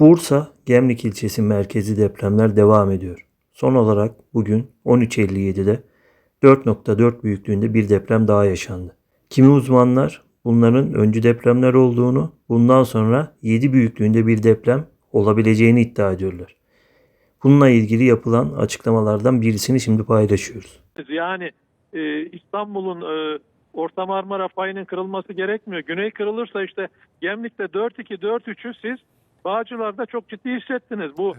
Bursa, Gemlik ilçesi merkezi depremler devam ediyor. Son olarak bugün 13.57'de 4.4 büyüklüğünde bir deprem daha yaşandı. Kimi uzmanlar bunların öncü depremler olduğunu, bundan sonra 7 büyüklüğünde bir deprem olabileceğini iddia ediyorlar. Bununla ilgili yapılan açıklamalardan birisini şimdi paylaşıyoruz. Yani e, İstanbul'un e, Orta Marmara fayının kırılması gerekmiyor. Güney kırılırsa işte Gemlik'te 4-2, 4-3'ü siz Bağcılar'da çok ciddi hissettiniz. Bu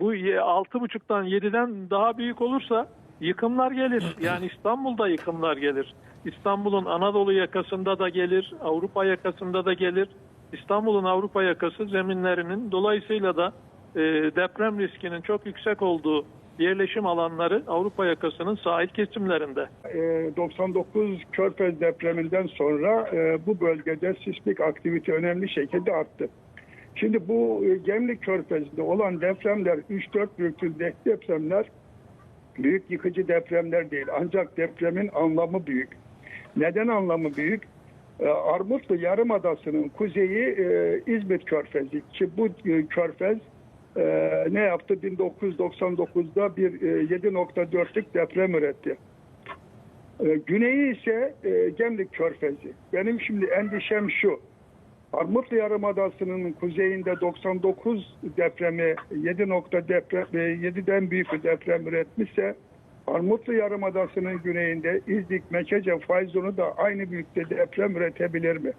bu ye- 6.5'tan 7'den daha büyük olursa yıkımlar gelir. Yani İstanbul'da yıkımlar gelir. İstanbul'un Anadolu yakasında da gelir, Avrupa yakasında da gelir. İstanbul'un Avrupa yakası zeminlerinin dolayısıyla da e, deprem riskinin çok yüksek olduğu yerleşim alanları Avrupa yakasının sahil kesimlerinde. E, 99 Körfez depreminden sonra e, bu bölgede sismik aktivite önemli şekilde arttı. Şimdi bu e, Gemlik Körfezi'nde olan depremler 3-4 büyüklüğündeki depremler büyük yıkıcı depremler değil. Ancak depremin anlamı büyük. Neden anlamı büyük? E, Armutlu Yarımadası'nın kuzeyi e, İzmit Körfezi ki bu körfez ne yaptı? 1999'da bir e, 7.4'lük deprem üretti. Güneyi ise Gemlik Körfezi. Benim şimdi endişem şu. Armutlu Yarımadası'nın kuzeyinde 99 depremi 7 nokta deprem, e, 7'den büyük bir deprem üretmişse Armutlu Yarımadası'nın güneyinde İznik, Mekece, Fayzon'u da aynı büyüklükte deprem üretebilir mi?